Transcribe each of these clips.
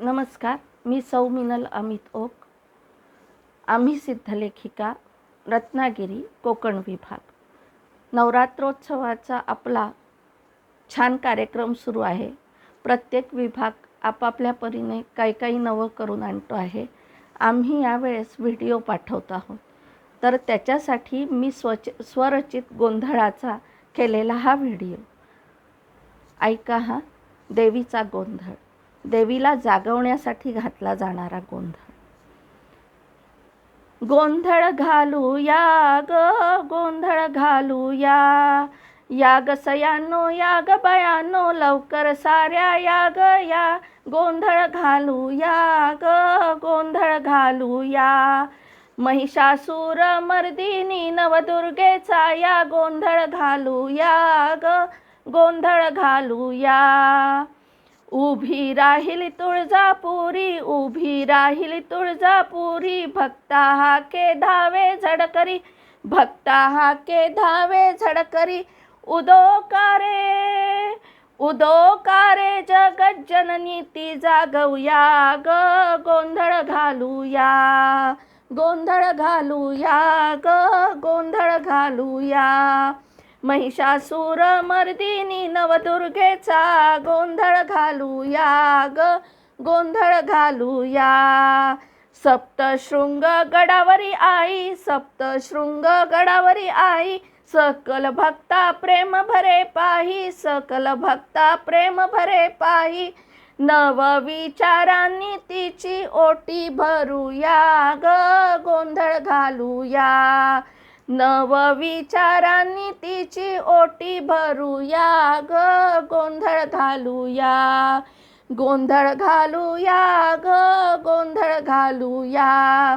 नमस्कार मी सौ मिनल अमित ओक. आम्ही सिद्धलेखिका रत्नागिरी कोकण विभाग. नवरात्रोत्सवाचा आपला छान कार्यक्रम सुरू आहे. प्रत्येक विभाग आपापल्या परीने काही काही नवं करून आणतो आहे. आम्ही यावेळेस व्हिडिओ पाठवत आहोत. तर त्याच्यासाठी मी स्वच स्वरचित गोंधळाचा केलेला हा व्हिडिओ. ऐका हा देवीचा गोंधळ. देवीला जागवण्यासाठी घातला जाणारा गोंधळ. गोंधळ घालूया ग गोंधळ घालूया या. ग सयानो या ग बयानो लवकर साऱ्या या ग या. गोंधळ घालूया ग गोंधळ घालूया महिषासूर मर्दिनी नवदुर्गेचा या. गोंधळ घालूया ग गोंधळ घालूया उभी राहिली तुळजापुरी उभी राहिली तुळजापुरी भक्ता हा के धावे झडकरी भक्ता हा के धावे झडकरी उदोकारे उदोकारे जगज्जननी ती जागवूया ग गोंधळ घालूया गोंधळ घालूया ग गोंधळ घालूया. महिषासूर मर्दिनी नवदुर्गेचा गोंधळ घालूया ग गोंधळ घालूया. सप्तशृंग गडावरी आई सप्तशृंग गडावरी आई सकल भक्ता प्रेम भरे पाही सकल भक्ता प्रेम भरे पाही. नव विचारांनी तिची ओटी भरूया ग गोंधळ घालूया. नव विचारांनी तिची ओटी भरूया ग गोंधळ घालूया. गोंधळ घालूया ग गोंधळ घालूया.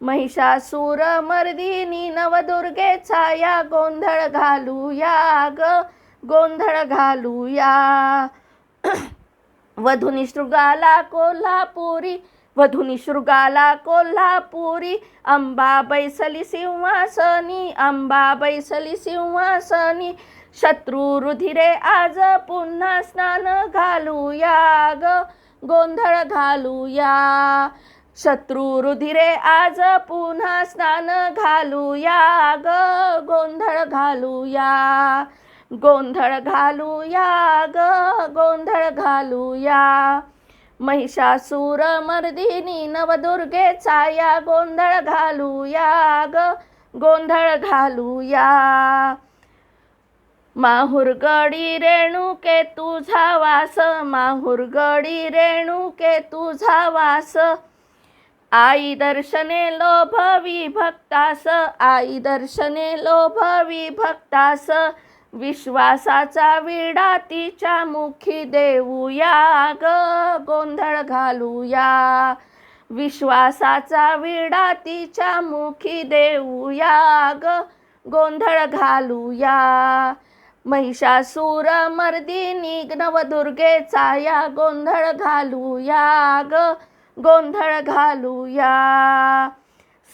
महिषासूर मर्दिनी नवदुर्गेचा या गोंधळ घालूया ग गोंधळ घालूया. वधुनी शृगाला कोल्हापुरी वधुनी शृगाला कोल्हापुरी अंबा बैसली सिंहासनी अंबा बैसली सिंहासनी. शत्रू रुधिरे आज पुन्हा स्नान घालूया ग गोंधळ घालूया. शत्रू रुधिरे आज पुन्हा स्नान घालूया ग गोंधळ घालूया. गोंधळ घालूया ग गोंधळ घालूया. महिषासूर मर्दिनी नवदुर्गेचा या गोंधळ घालूया ग गोंधळ घालूया. माहुरगडी रेणुके तुझा वास. माहुरगडी रेणुके तुझा वास. आई दर्शने लोभवी भक्तास. आई दर्शने लोभवी भक्तास. विश्वासाचा विडा तिच्या मुखी देऊया ग गोंधळ घालूया. विश्वासाचा विडा तिच्या मुखी देऊया ग गोंधळ घालूया. महिषासूर मर्दिनी नवदुर्गेचा या गोंधळ घालूया ग गोंधळ घालूया.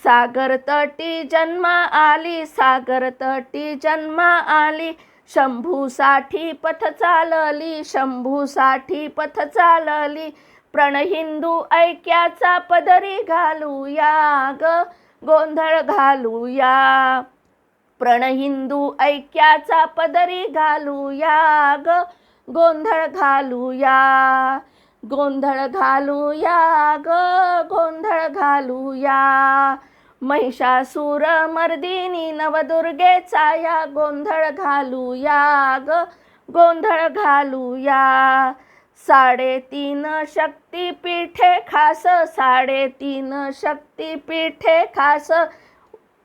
सागर तटी जन्मा आली सागर तटी जन्मा आली शंभूसाठी पथ चालली शंभूसाठी पथ चालली. प्रण हिंदू ऐक्याचा पदरी घालूया ग गोंधळ घालूया प्रण हिंदू ऐक्याचा पदरी घालूया ग गोंधळ घालूया गोंधळ घालूया ग गोंधळ घालूया महिषासूर मर्दिनी नवदुर्गेचा या गोंधळ घालूया ग गोंधळ घालूया. साडेतीन शक्तीपीठे खास साडेतीन शक्तीपीठे खास.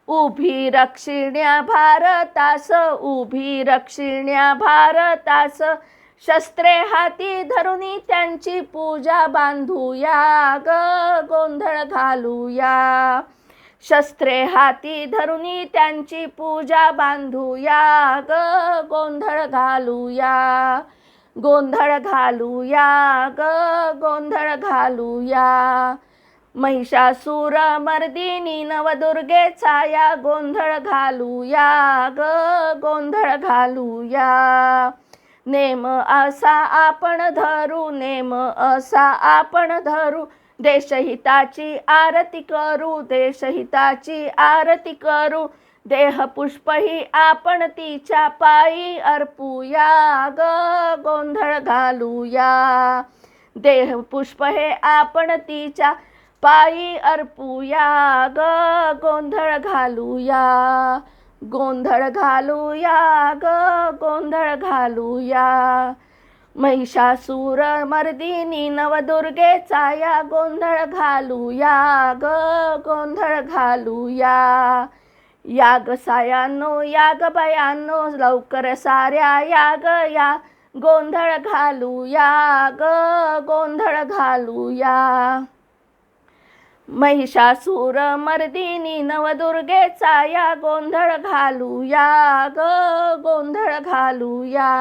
उभी रक्षिण्या भारतास उभी रक्षिण्या भारतास. शस्त्रे हाती धरुनी त्यांची पूजा बांधूया ग गोंधळ घालूया. शस्त्रे हाती धरुनी त्यांची पूजा बांधूया. ग गोंधळ घालूया. गोंधळ घालूया. ग गोंधळ घालूया. महिषासूर मर्दिनी नवदुर्गेचा या गोंधळ घालूया. ग गोंधळ घालूया. नेम असा आपण धरू नेम असा आपण धरू. देशहिताची आरती करू देशहिताची आरती करू. देह पुष्पही आपण तिच्या पायी अर्पूया ग गोंधळ घालूया. देह पुष्प हे आपण तिच्या पायी अर्पूया ग गोंधळ घालूया. गोंधळ घालूया ग गोंधळ घालूया. महिषासूर मर्दिनी नवदुर्गेचा या गोंधळ घालूया ग गोंधळ घालूया. याग सायांनो याग बयांनो लवकर साऱ्या याग या गोंधळ घालूया ग गोंधळ घालूया. महिषासूर मर्दिनी नवदुर्गेचा या गोंधळ घालूया ग गोंधळ घालूया.